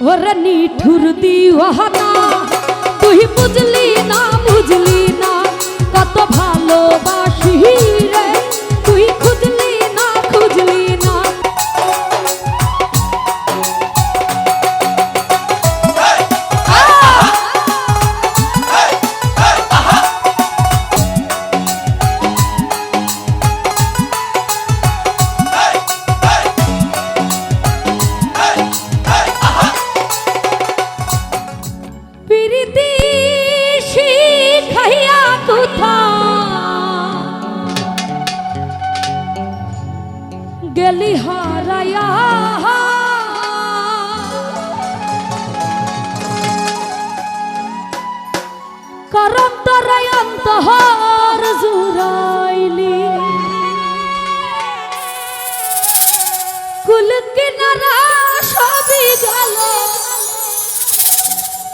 ওরে নিঠুর দিওয়ানা তুই বুঝলি না বুঝলি না কত ভালোবাসি রে তুই গেলি হারায়া। করম তরাই অন্তহর জুরাইলি কুল কিনারা সবই গেল।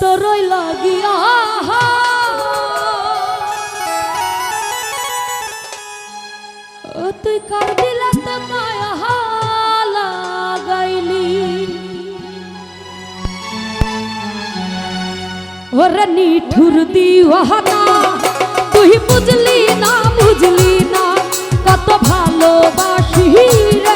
তোরই লাগিয়া কার দিলা তো মায়া লাগাইলি। ওরে নিঠুর দিওয়ানা, তুই বুঝলি না বুঝলি না, কত ভালোবাসি রে।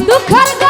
দুঃখের